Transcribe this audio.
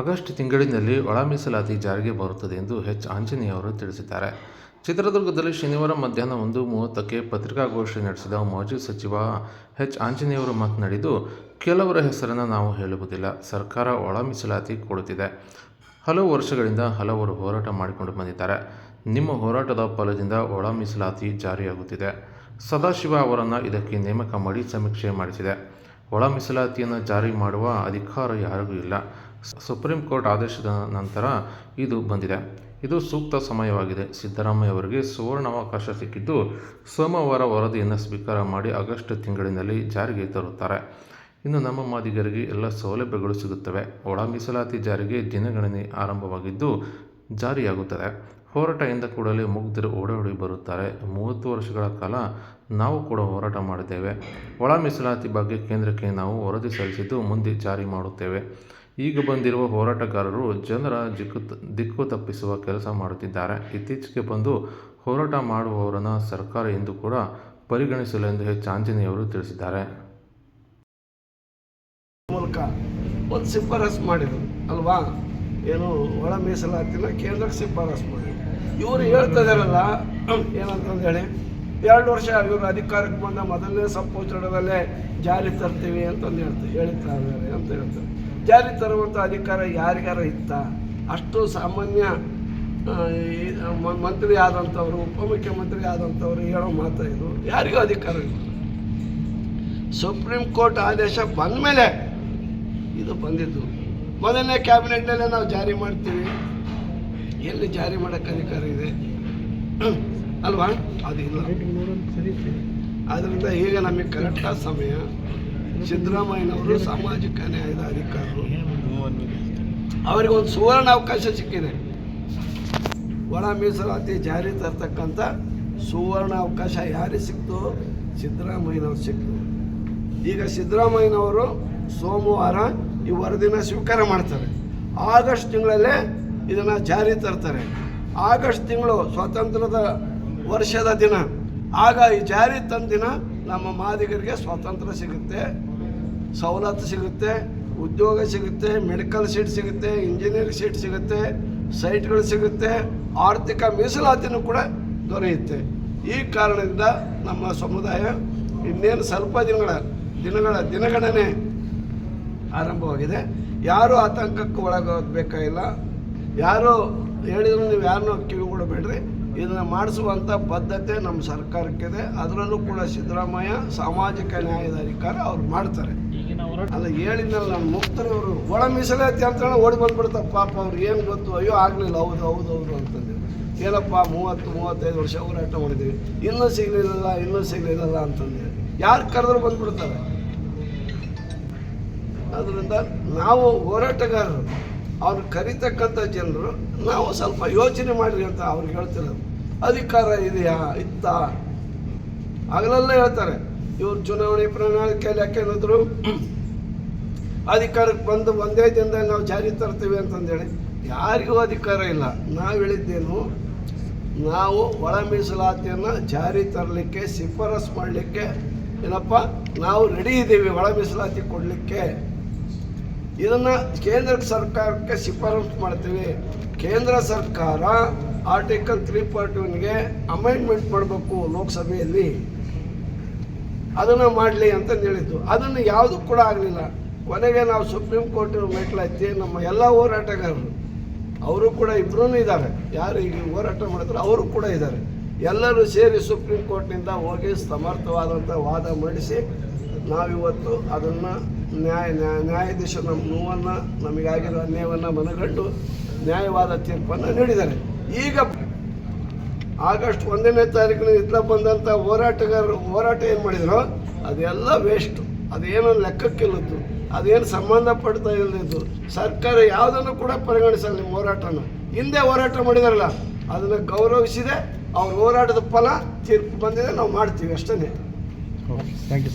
August ತಿಂಗಳಿನಲ್ಲಿ ಒಳ ಮೀಸಲಾತಿ ಜಾರಿಗೆ ಬರುತ್ತದೆ ಎಂದು ಎಚ್. ಆಂಜನೇಯ ಅವರು ತಿಳಿಸಿದ್ದಾರೆ. ಚಿತ್ರದುರ್ಗದಲ್ಲಿ ಶನಿವಾರ ಮಧ್ಯಾಹ್ನ ಒಂದು ಮೂವತ್ತಕ್ಕೆ ಪತ್ರಿಕಾಗೋಷ್ಠಿ ನಡೆಸಿದ ಮಾಜಿ ಸಚಿವ ಎಚ್. ಆಂಜನೇಯವರು ಮಾತನಾಡಿದ್ದು, ಕೆಲವರ ಹೆಸರನ್ನು ನಾವು ಹೇಳುವುದಿಲ್ಲ. ಸರ್ಕಾರ ಒಳ ಮೀಸಲಾತಿ ಕೊಡುತ್ತಿದೆ. ಹಲವು ವರ್ಷಗಳಿಂದ ಹಲವರು ಹೋರಾಟ ಮಾಡಿಕೊಂಡು ಬಂದಿದ್ದಾರೆ. ನಿಮ್ಮ ಹೋರಾಟದ ಫಲದಿಂದ ಒಳ ಮೀಸಲಾತಿ ಜಾರಿಯಾಗುತ್ತಿದೆ. ಸದಾಶಿವ ಅವರನ್ನು ಇದಕ್ಕೆ ನೇಮಕ ಮಾಡಿ ಸಮೀಕ್ಷೆ ಮಾಡಿಸಿದೆ. ಒಳ ಮೀಸಲಾತಿಯನ್ನು ಜಾರಿ ಮಾಡುವ ಅಧಿಕಾರ ಯಾರಿಗೂ ಇಲ್ಲ. ಸುಪ್ರೀಂ ಕೋರ್ಟ್ ಆದೇಶದ ನಂತರ ಇದು ಬಂದಿದೆ. ಇದು ಸೂಕ್ತ ಸಮಯವಾಗಿದೆ. ಸಿದ್ದರಾಮಯ್ಯ ಅವರಿಗೆ ಸುವರ್ಣಾವಕಾಶ ಸಿಕ್ಕಿದ್ದು ಸೋಮವಾರ ವರದಿಯನ್ನು ಸ್ವೀಕಾರ ಮಾಡಿ ಆಗಸ್ಟ್ ತಿಂಗಳಿನಲ್ಲಿ ಜಾರಿಗೆ ತರುತ್ತಾರೆ. ಇನ್ನು ನಮ್ಮ ಮಾದಿಗರಿಗೆ ಎಲ್ಲ ಸೌಲಭ್ಯಗಳು ಸಿಗುತ್ತವೆ. ಒಳ ಮೀಸಲಾತಿ ಜಾರಿಗೆ ದಿನಗಣನೆ ಆರಂಭವಾಗಿದ್ದು ಜಾರಿಯಾಗುತ್ತದೆ. ಹೋರಾಟ ಎಂದ ಕೂಡಲೇ ಮುಗ್ಧರು ಓಡೋಡಿ ಬರುತ್ತಾರೆ. ಮೂವತ್ತು ವರ್ಷಗಳ ಕಾಲ ನಾವು ಕೂಡ ಹೋರಾಟ ಮಾಡಿದ್ದೇವೆ. ಒಳ ಮೀಸಲಾತಿ ಬಗ್ಗೆ ಕೇಂದ್ರಕ್ಕೆ ನಾವು ವರದಿ ಸಲ್ಲಿಸಿದ್ದು ಮುಂದೆ ಜಾರಿ ಮಾಡುತ್ತೇವೆ. ಈಗ ಬಂದಿರುವ ಹೋರಾಟಗಾರರು ಜನರ ದಿಕ್ಕು ದಿಕ್ಕು ತಪ್ಪಿಸುವ ಕೆಲಸ ಮಾಡುತ್ತಿದ್ದಾರೆ. ಇತ್ತೀಚೆಗೆ ಬಂದು ಹೋರಾಟ ಮಾಡುವವರನ್ನು ಸರ್ಕಾರ ಎಂದು ಕೂಡ ಪರಿಗಣಿಸಿಲ್ಲ ಎಂದು ಎಚ್. ಆಂಜನೇಯವರು ತಿಳಿಸಿದ್ದಾರೆ. ಮೂಲಕ ಒಂದು ಶಿಫಾರಸು ಮಾಡಿದ್ರು, ಅಲ್ವಾ? ಏನು ಒಳ ಮೀಸಲಾತಿನ ಕೇಂದ್ರಕ್ಕೆ ಶಿಫಾರಸು ಮಾಡಿದ್ರು. ಇವರು ಹೇಳ್ತಾ ಇದಾರಲ್ಲ ಏನಂತಂದು ಹೇಳಿ, ಎರಡು ವರ್ಷ ಇವರು ಅಧಿಕಾರಕ್ಕೆ ಬಂದ ಮೊದಲನೇ ಸಂಪುಟದಲ್ಲೇ ಜಾರಿ ತರ್ತೀವಿ ಅಂತಂದು ಹೇಳ್ತಾರೆ ಇದ್ದಾರೆ ಅಂತ ಹೇಳ್ತಾರೆ. ಜಾರಿ ತರುವಂಥ ಅಧಿಕಾರ ಯಾರಿಗಾರ ಇತ್ತ? ಅಷ್ಟು ಸಾಮಾನ್ಯ ಮಂತ್ರಿ ಆದಂಥವ್ರು ಉಪಮುಖ್ಯಮಂತ್ರಿ ಆದಂಥವ್ರು ಹೇಳೋ ಮಾತಾ ಇದು. ಯಾರಿಗೂ ಅಧಿಕಾರ ಇಲ್ಲ. ಸುಪ್ರೀಂ ಕೋರ್ಟ್ ಆದೇಶ ಬಂದ ಮೇಲೆ ಇದು ಬಂದಿದ್ದು. ಮೊದಲನೇ ಕ್ಯಾಬಿನೆಟ್ನಲ್ಲೇ ನಾವು ಜಾರಿ ಮಾಡ್ತೀವಿ. ಎಲ್ಲಿ ಜಾರಿ ಮಾಡೋಕ್ಕೆ ಅಧಿಕಾರ ಇದೆ? ಅಲ್ವಾ? ಅದು ಇಲ್ಲ ಅದರಿಂದ ಈಗ ನಮಗೆ ಕರೆಕ್ಟಾದ ಸಮಯ. ಸಿದ್ದರಾಮಯ್ಯನವರು ಸಾಮಾಜಿಕ ನ್ಯಾಯದ ಅಧಿಕಾರರು ಅವರಿಗೆ ಒಂದು ಸುವರ್ಣ ಅವಕಾಶ ಸಿಕ್ಕಿದೆ. ಒಳ ಮೀಸಲಾತಿ ಜಾರಿ ತರ್ತಕ್ಕಂಥ ಸುವರ್ಣ ಅವಕಾಶ ಯಾರಿಗೆ ಸಿಕ್ತು ಸಿದ್ದರಾಮಯ್ಯನವ್ರು ಸಿಕ್ತು ಈಗ ಸಿದ್ದರಾಮಯ್ಯನವರು ಸೋಮವಾರ ಈ ವರದಿನ ಸ್ವೀಕಾರ ಮಾಡ್ತಾರೆ. ಆಗಸ್ಟ್ ತಿಂಗಳಲ್ಲೇ ಇದನ್ನು ಜಾರಿ ತರ್ತಾರೆ. ಆಗಸ್ಟ್ ತಿಂಗಳು ಸ್ವಾತಂತ್ರ್ಯದ ವರ್ಷದ ದಿನ. ಆಗ ಈ ಜಾರಿ ತಂದ ದಿನ ನಮ್ಮ ಮಾದಿಗರಿಗೆ ಸ್ವಾತಂತ್ರ್ಯ ಸಿಗುತ್ತೆ. ಸವಲತ್ತು ಸಿಗುತ್ತೆ, ಉದ್ಯೋಗ ಸಿಗುತ್ತೆ ಮೆಡಿಕಲ್ ಸೀಟ್ ಸಿಗುತ್ತೆ ಇಂಜಿನಿಯರಿಂಗ್ ಸೀಟ್ ಸಿಗುತ್ತೆ ಸೈಟ್ಗಳು ಸಿಗುತ್ತೆ, ಆರ್ಥಿಕ ಮೀಸಲಾತಿನೂ ಕೂಡ ದೊರೆಯುತ್ತೆ. ಈ ಕಾರಣದಿಂದ ನಮ್ಮ ಸಮುದಾಯ ಇನ್ನೇನು ಸ್ವಲ್ಪ ದಿನಗಳ ದಿನಗಳ, ದಿನಗಣನೆ ಆರಂಭವಾಗಿದೆ. ಯಾರೂ ಆತಂಕಕ್ಕೆ ಒಳಗಾಗಬೇಕಾಗಿಲ್ಲ. ಯಾರು ಹೇಳಿದ್ರು ನೀವು ಯಾರನ್ನೂ ಕಿವಿ ಕೊಡಬೇಡ್ರಿ ಇದನ್ನು ಮಾಡಿಸುವಂಥ ಬದ್ಧತೆ ನಮ್ಮ ಸರ್ಕಾರಕ್ಕಿದೆ. ಅದರಲ್ಲೂ ಕೂಡ ಸಿದ್ದರಾಮಯ್ಯ ಸಾಮಾಜಿಕ ನ್ಯಾಯದ ಅಧಿಕಾರ ಅವ್ರು ಮಾಡ್ತಾರೆ. ಅಲ್ಲ, ಹೇಳಿದ್ನಲ್ಲ ನಾನು ಮುಕ್ತರವರು ಒಳ ಮೀಸಲಾತಿ ಅಂತ ಓಡಿ ಬಂದ್ಬಿಡ್ತಾರೆ. ಪಾಪ ಅವ್ರು ಏನು ಗೊತ್ತು? ಅಯ್ಯೋ, ಆಗಲಿಲ್ಲ. ಹೌದು ಹೌದು ಹೌದು ಅಂತಂದು. ಏನಪ್ಪ, ಮೂವತ್ತು, ಮೂವತ್ತೈದು ವರ್ಷ ಹೋರಾಟ ಮಾಡಿದ್ದೀವಿ. ಇನ್ನೂ ಸಿಗಲಿಲ್ಲ ಇನ್ನೂ ಸಿಗಲಿಲ್ಲ ಅಂತಂದು ಯಾರು ಕರೆದ್ರು ಬಂದ್ಬಿಡ್ತಾರೆ. ಅದರಿಂದ ನಾವು ಹೋರಾಟಗಾರರು, ಅವ್ರು ಕರಿತಕ್ಕಂಥ ಜನರು, ನಾವು ಸ್ವಲ್ಪ ಯೋಚನೆ ಮಾಡಿರಿ ಅಂತ ಅವ್ರಿಗೆ ಹೇಳ್ತಿರೋದು. ಅಧಿಕಾರ ಇದೆಯಾ? ಇತ್ತ? ಆಗಲಲ್ಲ ಹೇಳ್ತಾರೆ. ಇವ್ರು ಚುನಾವಣೆ ಪ್ರಣಾಳಿಕೆಯಲ್ಲಿ ಯಾಕೆಂದ್ರು ಅಧಿಕಾರಕ್ಕೆ ಬಂದು ಒಂದೇ ದಿನದಲ್ಲಿ ನಾವು ಜಾರಿ ತರ್ತೀವಿ ಅಂತಂದೇಳಿ ಯಾರಿಗೂ ಅಧಿಕಾರ ಇಲ್ಲ. ನಾವು ಹೇಳಿದ್ದೇನು, ನಾವು ಒಳ ಮೀಸಲಾತಿಯನ್ನು ಜಾರಿ ತರಲಿಕ್ಕೆ, ಶಿಫಾರಸು ಮಾಡಲಿಕ್ಕೆ, ಏನಪ್ಪ, ನಾವು ರೆಡಿ ಇದ್ದೀವಿ ಒಳ ಮೀಸಲಾತಿ ಕೊಡಲಿಕ್ಕೆ. ಇದನ್ನು ಕೇಂದ್ರ ಸರ್ಕಾರಕ್ಕೆ ಶಿಫಾರಸು ಮಾಡ್ತೀವಿ. ಕೇಂದ್ರ ಸರ್ಕಾರ ಆರ್ಟಿಕಲ್ ತ್ರೀ ಫಾರ್ಟಿ ಒನ್ಗೆ ಅಮೆಂಡ್ಮೆಂಟ್ ಮಾಡಬೇಕು ಲೋಕಸಭೆಯಲ್ಲಿ. ಅದನ್ನು ಮಾಡಲಿ ಅಂತಂದು ಹೇಳಿದ್ದು ಅದನ್ನು ಯಾವುದು ಕೂಡ ಆಗಲಿಲ್ಲ. ಕೊನೆಗೆ ನಾವು ಸುಪ್ರೀಂ ಕೋರ್ಟ್ ಮೆಟ್ಲತ್ತಿ ನಮ್ಮ ಎಲ್ಲ ಹೋರಾಟಗಾರರು, ಅವರು ಕೂಡ ಇಬ್ಬರೂ ಇದ್ದಾರೆ. ಯಾರು ಈಗ ಹೋರಾಟ ಮಾಡಿದ್ರು ಅವರು ಕೂಡ ಇದ್ದಾರೆ. ಎಲ್ಲರೂ ಸೇರಿ ಸುಪ್ರೀಂ ಕೋರ್ಟ್ನಿಂದ ಹೋಗಿ ಸಮರ್ಥವಾದಂಥ ವಾದ ಮಂಡಿಸಿ, ನಾವಿವತ್ತು ಅದನ್ನು ನ್ಯಾಯ ನ್ಯಾಯ, ನ್ಯಾಯಾಧೀಶ ನಮ್ಮ ನೋವನ್ನು ನಮಗಾಗಿರೋ ಅನ್ಯಾಯವನ್ನು ಮನಗಂಡು ನ್ಯಾಯವಾದ ತೀರ್ಪನ್ನು ನೀಡಿದ್ದಾರೆ. ಈಗ ಆಗಸ್ಟ್ ಒಂದನೇ ತಾರೀಕಿನ ಇತ್ತ ಬಂದಂಥ ಹೋರಾಟಗಾರರು, ಹೋರಾಟ ಏನು ಮಾಡಿದ್ರು? ಅದೆಲ್ಲ ವೇಸ್ಟು ಅದೇನೋ ಲೆಕ್ಕಕ್ಕಿಲ್ಲದ್ದು ಅದೇನು ಸಂಬಂಧಪಡ್ತಾ ಇಲ್ಲದಿದ್ದು ಸರ್ಕಾರ ಯಾವುದನ್ನು ಕೂಡ ಪರಿಗಣಿಸಲ್ಲ ನಿಮ್ಮ ಹೋರಾಟನ. ಹಿಂದೆ ಹೋರಾಟ ಮಾಡಿದಾರಲ್ಲ, ಅದನ್ನು ಗೌರವಿಸಿದೆ, ಅವ್ರ ಹೋರಾಟದ ಫಲ ತೀರ್ಪು ಬಂದಿದೆ, ನಾವು ಮಾಡ್ತೀವಿ ಅಷ್ಟೇ ಥ್ಯಾಂಕ್ ಯು